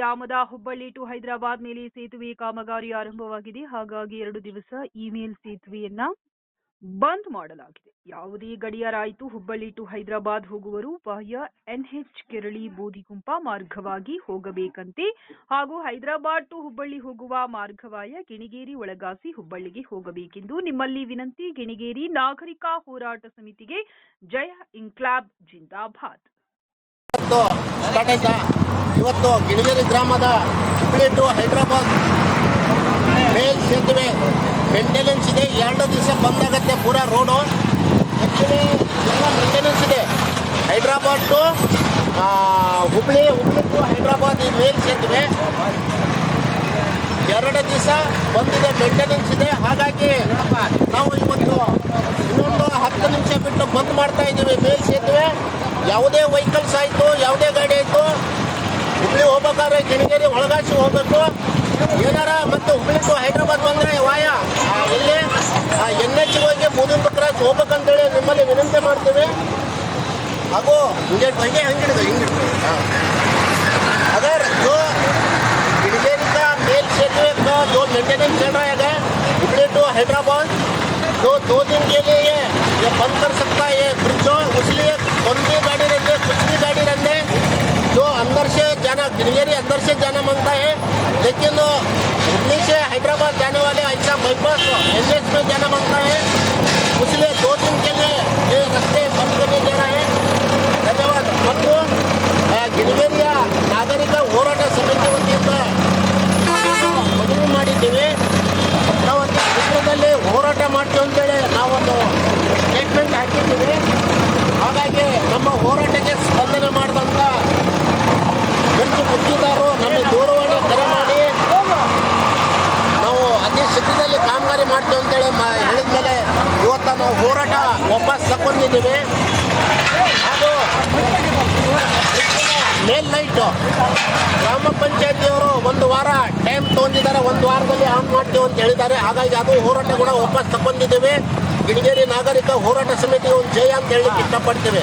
ಗ್ರಾಮದ ಹುಬ್ಬಳ್ಳಿ ಟು ಹೈದರಾಬಾದ್ ಮೇಲೆ ಸೇತುವೆ ಕಾಮಗಾರಿ ಆರಂಭವಾಗಿದೆ. ಹಾಗಾಗಿ ಎರಡು ದಿವಸ ಇಮೇಲ್ ಸೇತುವೆಯನ್ನ ಬಂದ್ ಮಾಡಲಾಗಿದೆ. ಯಾವುದೇ ಗಡಿಯಾರ ಆಯಿತು ಹುಬ್ಬಳ್ಳಿ ಟು ಹೈದರಾಬಾದ್ ಹೋಗುವರು. ಬಾಹ್ಯ ಎನ್ಎಚ್ ಕೆರಳಿ ಬೋಧಿಗುಂಪ ಮಾರ್ಗವಾಗಿ ಹೋಗಬೇಕಂತೆ. ಹಾಗೂ ಹೈದರಾಬಾದ್ ಟು ಹುಬ್ಬಳ್ಳಿ ಹೋಗುವ ಮಾರ್ಗವಾಯ ಗಿಣಿಗೇರಿ ಒಳಗಾಸಿ ಹುಬ್ಬಳ್ಳಿಗೆ ಹೋಗಬೇಕೆಂದು ನಿಮ್ಮಲ್ಲಿ ವಿನಂತಿ. ಗಿಣಿಗೇರಿ ನಾಗರಿಕ ಹೋರಾಟ ಸಮಿತಿಗೆ ಜಯ ಇನ್ಕ್ಲಾಬ್ ಜಿಂದಾಬಾದ್. ಇವತ್ತು ಗಿಡಗೇರಿ ಗ್ರಾಮದ ಹುಬ್ಳಿ ಟು ಹೈದರಾಬಾದ್ ಮೇಲ್ ಸೇತುವೆ ಮೇಂಟೆನೆನ್ಸ್ ಇದೆ. ಎರಡು ದಿವಸ ಬಂದಾಗತ್ತೆ ಪೂರ ರೋಡು ಆ್ಯಕ್ಚುಲಿ ಎಲ್ಲ ಮೇಂಟೆನೆನ್ಸ್ ಇದೆ. ಹೈದರಾಬಾದ್ ಟು ಹುಬ್ಳಿ ಹುಬ್ಳಿ ಟು ಹೈದರಾಬಾದ್ ಈ ಮೇಲ್ ಸೇತುವೆ. ಎರಡು ದಿವಸ ಬಂದಿದೆ ಮೇಂಟೆನೆನ್ಸ್ ಇದೆ. ಹಾಗಾಗಿ ನಾವು ಇವತ್ತು ಇನ್ನೊಂದು ಹತ್ತು ನಿಮಿಷ ಬಿಟ್ಟು ಬಂದ್ ಮಾಡ್ತಾ ಇದ್ದೀವಿ ಮೇಲ್ ಸೇತುವೆ. ಯಾವುದೇ ವೆಹಿಕಲ್ಸ್ ಆಯಿತು, ಯಾವುದೇ ಗಾಡಿ ಆಯಿತು ಹುಬ್ಳಿ ಹೋಗ್ಬೇಕಾದ್ರೆ ಗಿಣಿಗೇರಿ ಒಳಗಾಸಿ ಹೋಗ್ಬೇಕು ಏನಾರ ಮತ್ತೆ ಹುಬ್ಳಿ ಟು ಹೈದ್ರಾಬಾದ್ ಬಂದರೆ ವಾಯ ಆ, ಇಲ್ಲಿ ಎನ್ ಎಚ್ ಹೋಗಿ ಮುದುಂಬ ಕ್ರಾಸ್ ಹೋಗ್ಬೇಕಂತೇಳಿ ನಿಮ್ಮಲ್ಲಿ ವಿನಂತಿ ಮಾಡ್ತೀವಿ ಹಾಗೂ ಹಿಂಗೆ ಹಂಗೆ ಹಂಗಿಡ್ದು ಹಿಂಗಿಡ್ದು ಹಾಂ अगर जो गिरगेरी का मेल सेतुए का जो मेंटेनेंस चल रहा है हुबली टू हैदराबाद जो दो दिन के लिए ये ये बंद कर सकता है जाना गिरगेरी अंदर से जाना मांगता है लेकिन हुबली से हैदराबाद जाने वाले ऐसा बाईपास एन में जाना मांगता है इसलिए दो दिन के लिए ये रास्ते बंद करने दे रहा है ಧನ್ಯವಾದ ಮತ್ತು ಆ, ಗಿರಿಗೇರಿಯ ನಾಗರಿಕ ಹೋರಾಟ ಸಮಿತಿ ವತಿಯಿಂದ ಮನವಿ ಮಾಡಿದ್ದೀವಿ ನಾವು ಒಂದು ಕ್ಷೇತ್ರದಲ್ಲಿ ಹೋರಾಟ ಮಾಡ್ತೀವಿ ಅಂತೇಳಿ ನಾವೊಂದು ಸ್ಟೇಟ್ಮೆಂಟ್ ಹಾಕಿದ್ದೀವಿ ಮಾಡ್ತೀವಿ ಅಂತೇಳಿ ಹೇಳಿದ್ಮೇಲೆ ಹೇಳಿದ ಮೇಲೆ ಇವತ್ತು ನಾವು ಹೋರಾಟ ವಾಪಸ್ ತಗೊಂಡಿದ್ದೀವಿ ಅದು ಮೇಲ್ ನೈಟು ಗ್ರಾಮ ಪಂಚಾಯತಿಯವರು ಒಂದು ವಾರ ಟೈಮ್ ತೊಗೊಂಡಿದ್ದಾರೆ, ಒಂದು ವಾರದಲ್ಲಿ ಆನ್ ಮಾಡ್ತೀವಿ ಅಂತ ಹೇಳಿದ್ದಾರೆ. ಹಾಗಾಗಿ ಅದು ಹೋರಾಟ ಕೂಡ ವಾಪಸ್ ತಗೊಂಡಿದ್ದೀವಿ ಗಿಡಗೇರಿ ನಾಗರಿಕ ಹೋರಾಟ ಸಮಿತಿ ಒಂದು ಜಯ ಅಂತ ಹೇಳಿ ಇಷ್ಟಪಡ್ತೇವೆ.